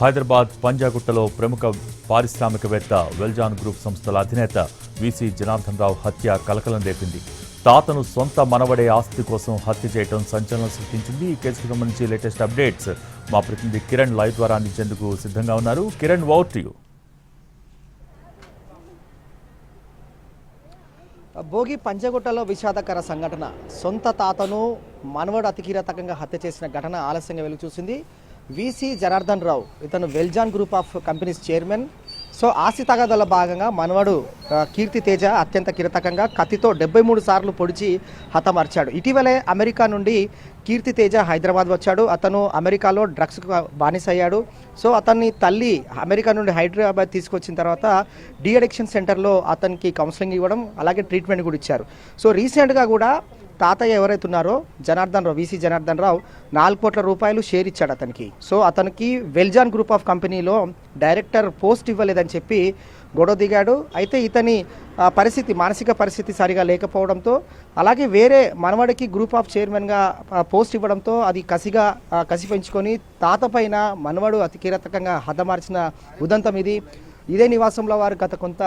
హైదరాబాద్ పంజాగుట్టలో ప్రముఖ పారిశ్రామికవేత్త వెల్జాన్ గ్రూప్ సంస్థల అధినేత వీసీ జనార్దన్ రావు హత్య కలకలం రేపింది. తాతను సొంత మనవడే ఆస్తి కోసం హత్య చేయడం సంచలనం సృష్టించింది. ఈ కేసుకు సంబంధించి లేటెస్ట్ అప్డేట్స్ మా ప్రతినిధి కిరణ్ లైవ్ ద్వారా అందించేందుకు సిద్ధంగా ఉన్నారు. కిరణ్ ఓట్ యు. భోగి పంచగుట్టలో విషాదకర సంఘటన. సొంత తాతను మనవడు అతికీరతకంగా హత్య చేసిన ఘటన ఆలస్యంగా వెలుగు చూసింది వీసీ జనార్దన్ రావు ఇతను Weljan group of companies chairman. So ఆస్తి తగాదాల భాగంగా మనవడు కీర్తి తేజ అత్యంత కిరతకంగా కత్తితో డెబ్బై మూడు సార్లు పొడిచి హతమార్చాడు. ఇటీవలే అమెరికా నుండి కీర్తి తేజ హైదరాబాద్ వచ్చాడు. అతను అమెరికాలో డ్రగ్స్ బానిస అయ్యాడు సో అతన్ని తల్లి అమెరికా నుండి హైదరాబాద్ తీసుకొచ్చిన తర్వాత డీ అడిక్షన్ సెంటర్లో అతనికి కౌన్సిలింగ్ ఇవ్వడం అలాగే ట్రీట్మెంట్ కూడా ఇచ్చారు. సో రీసెంట్గా కూడా తాతయ్య ఎవరైతే ఉన్నారో జనార్దన్ రావు వీసీ జనార్దన్ రావు నాలుగు కోట్ల రూపాయలు షేర్ ఇచ్చాడు అతనికి. సో అతనికి వెల్జాన్ గ్రూప్ ఆఫ్ కంపెనీలో డైరెక్టర్ పోస్ట్ ఇవ్వలేదని చెప్పి గొడవ దిగాడు. అయితే ఇతని పరిస్థితి మానసిక పరిస్థితి సరిగా లేకపోవడంతో అలాగే వేరే మనవడికి గ్రూప్ ఆఫ్ చైర్మన్గా పోస్ట్ ఇవ్వడంతో అది కసిగా కసి పెంచుకొని తాత పైన మనవడు అతికీరతకంగా హతమార్చిన ఉదంతం ఇది. ఇదే నివాసంలో వారు గత కొంత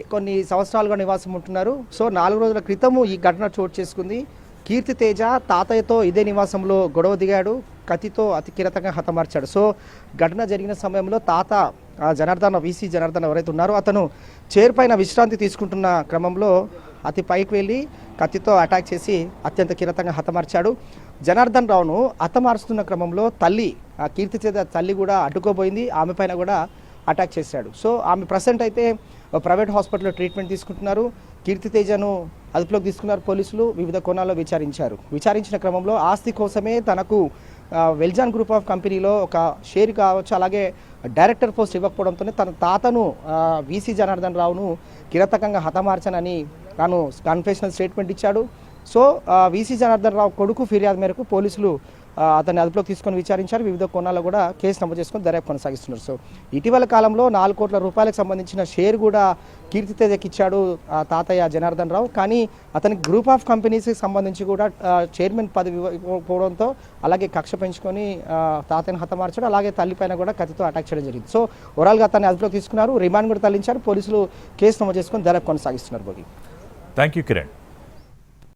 కొన్ని సంవత్సరాలుగా నివాసం ఉంటున్నారు. సో నాలుగు రోజుల క్రితము ఈ ఘటన చోటు చేసుకుంది. కీర్తి తేజ తాతయ్యతో ఇదే నివాసంలో గొడవ దిగాడు. కత్తితో అతి కీలకంగా హతమార్చాడు. సో ఘటన జరిగిన సమయంలో తాత ఆ, వీసీ జనార్దన్ ఎవరైతే ఉన్నారో అతను చైర్ పైన విశ్రాంతి తీసుకుంటున్న క్రమంలో అతి పైకి వెళ్ళి కత్తితో అటాక్ చేసి అత్యంత కీలకంగా హతమార్చాడు. జనార్దన్ రావును హతమారుస్తున్న క్రమంలో తల్లి ఆ కీర్తి తేజ తల్లి కూడా అడ్డుకోబోయింది. ఆమె పైన కూడా అటాక్ చేశాడు. సో ఆమె ప్రజెంట్ అయితే ప్రైవేట్ హాస్పిటల్లో ట్రీట్మెంట్ తీసుకుంటున్నారు. కీర్తి తేజను అదుపులోకి తీసుకున్నారు పోలీసులు. వివిధ కోణాల్లో విచారించారు. విచారించిన క్రమంలో ఆస్తి కోసమే తనకు వెల్జాన్ గ్రూప్ ఆఫ్ కంపెనీలో ఒక షేర్ కావచ్చు అలాగే డైరెక్టర్ పోస్ట్ ఇవ్వకపోవడంతోనే తన తాతను వీసీ జనార్దన్ రావును కిరతకంగా హతమార్చనని తాను కన్ఫెషనల్ స్టేట్మెంట్ ఇచ్చాడు. సో వీసీ జనార్దన్ రావు కొడుకు ఫిర్యాదు మేరకు పోలీసులు అతన్ని అదుపులోకి తీసుకొని విచారించారు. వివిధ కోణాల్లో కూడా కేసు నమోదు చేసుకొని దర్యాప్తు కొనసాగిస్తున్నారు. సో ఇటీవల కాలంలో నాలుగు కోట్ల రూపాయలకు సంబంధించిన షేర్ కూడా కీర్తి తేజకి ఇచ్చాడు తాతయ్య జనార్దన్ రావు. కానీ అతనికి గ్రూప్ ఆఫ్ కంపెనీస్కి సంబంధించి కూడా చైర్మన్ పదవి పోవడంతో అలాగే కక్ష పెంచుకొని తాతయ్యను హతమార్చాడు. అలాగే తల్లిపైన కూడా కత్తితో అటాక్ చేయడం జరిగింది. సో ఓవరాల్గా అతన్ని అదుపులోకి తీసుకున్నారు. రిమాండ్ కూడా తరలించారు. పోలీసులు కేసు నమోదు చేసుకొని దర్యాప్తు కొనసాగిస్తున్నారు. Bhogi thank you Kiran